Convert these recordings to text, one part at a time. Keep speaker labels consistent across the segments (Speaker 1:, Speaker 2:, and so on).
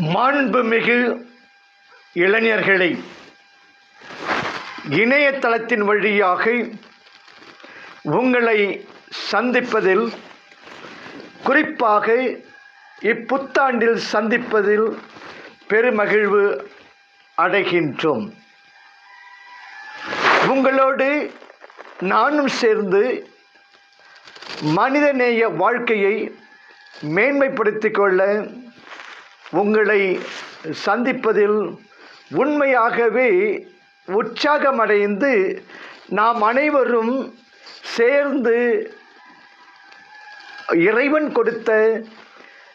Speaker 1: மாண்புமிகு இளைஞர்களை இணையதளத்தின் வழியாக உங்களை சந்திப்பதில் குறிப்பாக இப்புத்தாண்டில் சந்திப்பதில் பெருமகிழ்வு அடைகின்றோம். உங்களோடு நானும் சேர்ந்து மனிதநேய வாழ்க்கையை மேன்மைப்படுத்திக் கொள்ள உங்களை சந்திப்பதில் உண்மையாகவே உற்சாகமடைந்து நாம் அனைவரும் சேர்ந்து இறைவன் கொடுத்த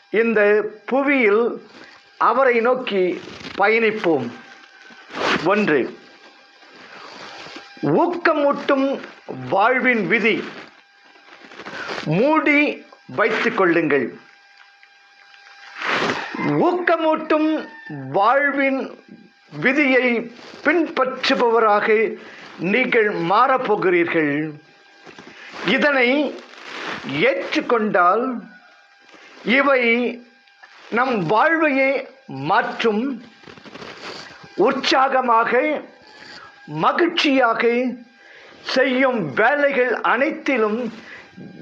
Speaker 1: இந்த புவியில் அவரை நோக்கி பயணிப்போம். ஒன்று ஊக்கமூட்டும் வாழ்வின் விதி. மூடி வைத்துக் கொள்ளுங்கள். ஊக்கமூட்டும் வாழ்வின் விதியை பின்பற்றுபவராக நீங்கள் மாறப்போகிறீர்கள். இதனை ஏற்றுக்கொண்டால் இவை நம் வாழ்வையை மாற்றும் உற்சாகமாக மகிழ்ச்சியாக செய்யும் வேலைகள் அனைத்திலும்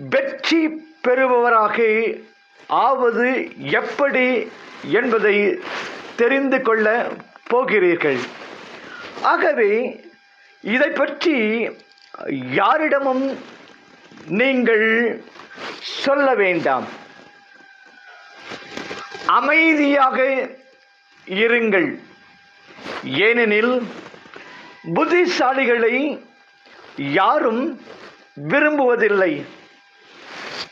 Speaker 1: வெற்றி பெறுபவராக ஆவது எப்படி என்பதை தெரிந்து கொள்ள போகிறீர்கள். ஆகவே இதை பற்றி யாரிடமும் நீங்கள் சொல்ல வேண்டாம். அமைதியாக இருங்கள். ஏனெனில் புத்திசாலிகளை யாரும் விரும்புவதில்லை.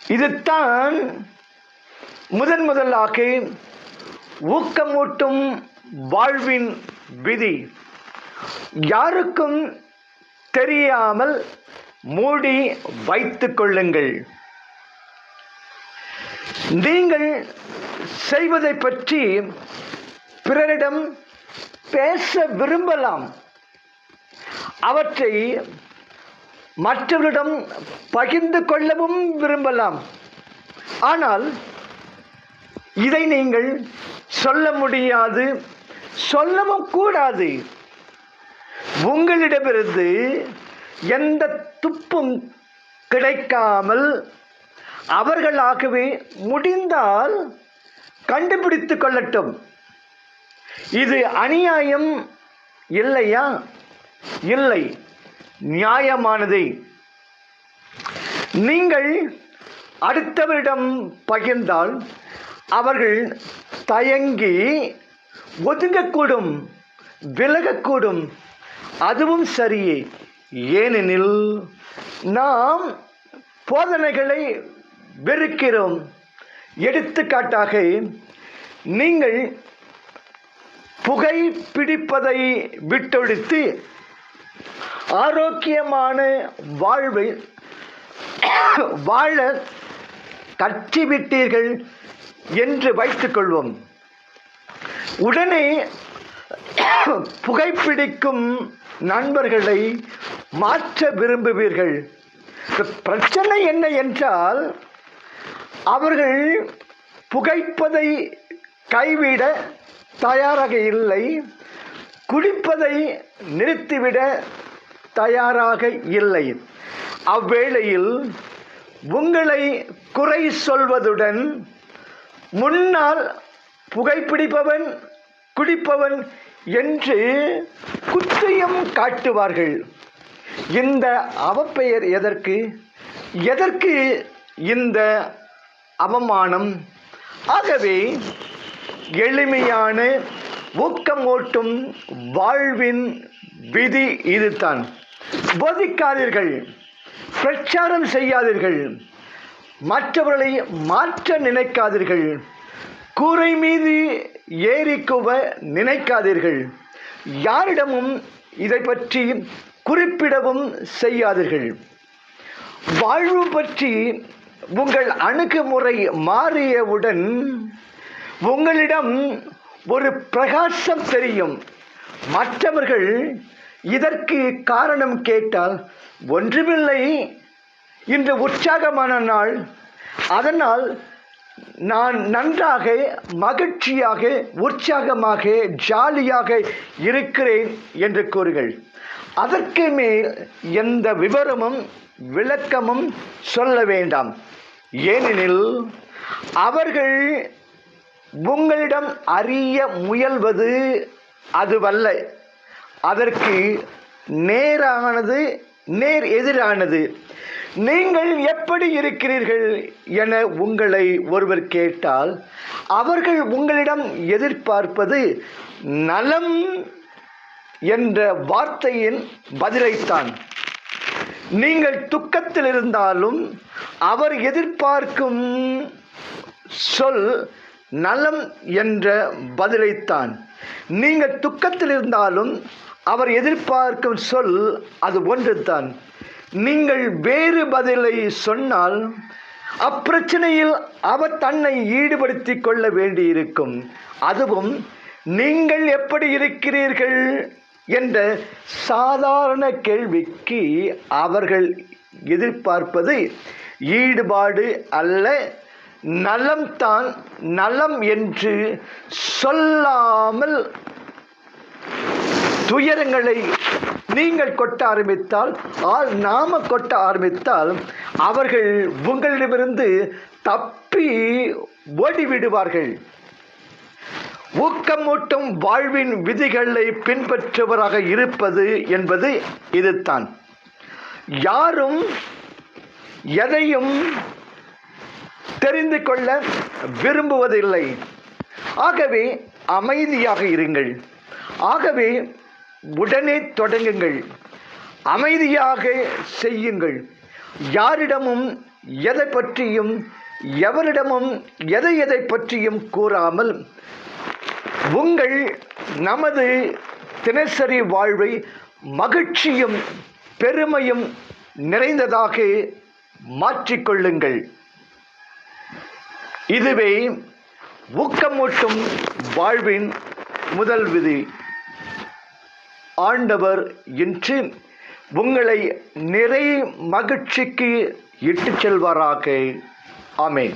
Speaker 1: இதுதான் முதன் முதலாக ஊக்கமூட்டும் வாழ்வின் விதி. யாருக்கும் தெரியாமல் மூடி வைத்து கொள்ளுங்கள். நீங்கள் செய்வதை பற்றி பிறரிடம் பேச விரும்பலாம். அவற்றை மற்றவரிடம் பகிர்ந்து கொள்ளவும் விரும்பலாம். ஆனால் இதை நீங்கள் சொல்ல முடியாது சொல்லவும் கூடாது. உங்களிடமிருந்து எந்த துப்பும் கிடைக்காமல் அவர்களாகவே முடிந்தால் கண்டுபிடித்து கொள்ளட்டும். இது அநியாயம் இல்லையா? இல்லை. நியாயமானதே. நீங்கள் அடுத்தவரிடம் பகிர்ந்தால் அவர்கள் தயங்கி ஒதுங்கக்கூடும் விலகக்கூடும். அதுவும் சரியே. ஏனெனில் நாம் போதனைகளை வெறுக்கிறோம். எடுத்துக்காட்டாக நீங்கள் புகை பிடிப்பதை விட்டொழித்து ஆரோக்கியமான வாழ்வை வாழ கற்றிவிட்டீர்கள். என்று வைத்துக்கொள்வோம் உடனே புகைப்பிடிக்கும் நண்பர்களை மாற்ற விரும்புவீர்கள். பிரச்சனை என்ன என்றால் அவர்கள் புகைப்பதை கைவிட தயாராக இல்லை குடிப்பதை நிறுத்திவிட தயாராக இல்லை. அவ்வேளையில் உங்களை குறை சொல்வதுடன் முன்னால் புகைப்பிடிப்பவன் குடிப்பவன் என்று குற்றையும் காட்டுவார்கள். இந்த அவப்பெயர் எதற்கு? எதற்கு இந்த அவமானம்? ஆகவே எளிமையான ஊக்கம் ஓட்டும் வாழ்வின் விதி இதுதான். போதிக்காதீர்கள். பிரச்சாரம் செய்யாதீர்கள். மற்றவர்களை மாற்ற நினைக்காதீர்கள். கூரை மீது ஏறிக்குவ நினைக்காதீர்கள். யாரிடமும் இதை பற்றி குறிப்பிடவும் செய்யாதீர்கள். வாழ்வு பற்றி உங்கள் அணுகுமுறை மாறியவுடன் உங்களிடம் ஒரு பிரகாசம் தெரியும். மற்றவர்கள் இதற்கு காரணம் கேட்டால் ஒன்றுமில்லை. இன்று உற்சாகமான நாள். அதனால் நான் நன்றாக மகிழ்ச்சியாக உற்சாகமாக ஜாலியாக இருக்கிறேன் என்று கூறுகள். அதற்கு மேல் எந்த விவரமும் விளக்கமும் சொல்ல வேண்டாம். ஏனெனில் அவர்கள் உங்களிடம் அறிய முயல்வது அதுவல்ல. அதற்கு நேரானது நேர் எதிரானது. நீங்கள் எப்படி இருக்கிறீர்கள் என உங்களை ஒருவர் கேட்டால் அவர்கள் உங்களிடம் எதிர்பார்ப்பது நலம் என்ற வார்த்தையின் பதிலைத்தான். நீங்கள் துக்கத்தில் இருந்தாலும் அவர் எதிர்பார்க்கும் சொல் நலம் என்ற பதிலைத்தான். நீங்கள் துக்கத்தில் இருந்தாலும் அவர் எதிர்பார்க்கும் சொல் அது ஒன்றுதான். நீங்கள் வேறு பதிலை சொன்னால் அப்பிரச்சனையில் அவர் தன்னை ஈடுபடுத்தி கொள்ள வேண்டியிருக்கும். அதுவும் நீங்கள் எப்படி இருக்கிறீர்கள் என்ற சாதாரண கேள்விக்கு அவர்கள் எதிர்பார்ப்பது ஈடுபாடு அல்ல. நலம்தான் நலம் என்று சொல்லாமல் துயரங்களை நீங்கள் கொட்ட ஆரம்பித்தால் ஆள் நாம கொட்ட ஆரம்பித்தால் அவர்கள் உங்களிடமிருந்து தப்பி ஓடிவிடுவார்கள். ஊக்கமூட்டும் வாழ்வின் விதிகளை பின்பற்றுவராக இருப்பது என்பது இதுதான். யாரும் எதையும் தெரிந்து கொள்ள விரும்புவதில்லை. ஆகவே அமைதியாக இருங்கள். ஆகவே உடனே தொடங்குங்கள். அமைதியாக செய்யுங்கள். யாரிடமும் எதை பற்றியும் எவரிடமும் எதை எதை பற்றியும் கூறாமல் உங்கள் நமது தினசரி வாழ்வை மகிழ்ச்சியும் பெருமையும் நிறைந்ததாக மாற்றிக்கொள்ளுங்கள். இதுவே ஊக்கமூட்டும் வாழ்வின் முதல் விதி. ஆண்டவர் இன்று உங்களை நிறை மகிழ்ச்சிக்கு இட்டுச் செல்வாராக. ஆமேன்.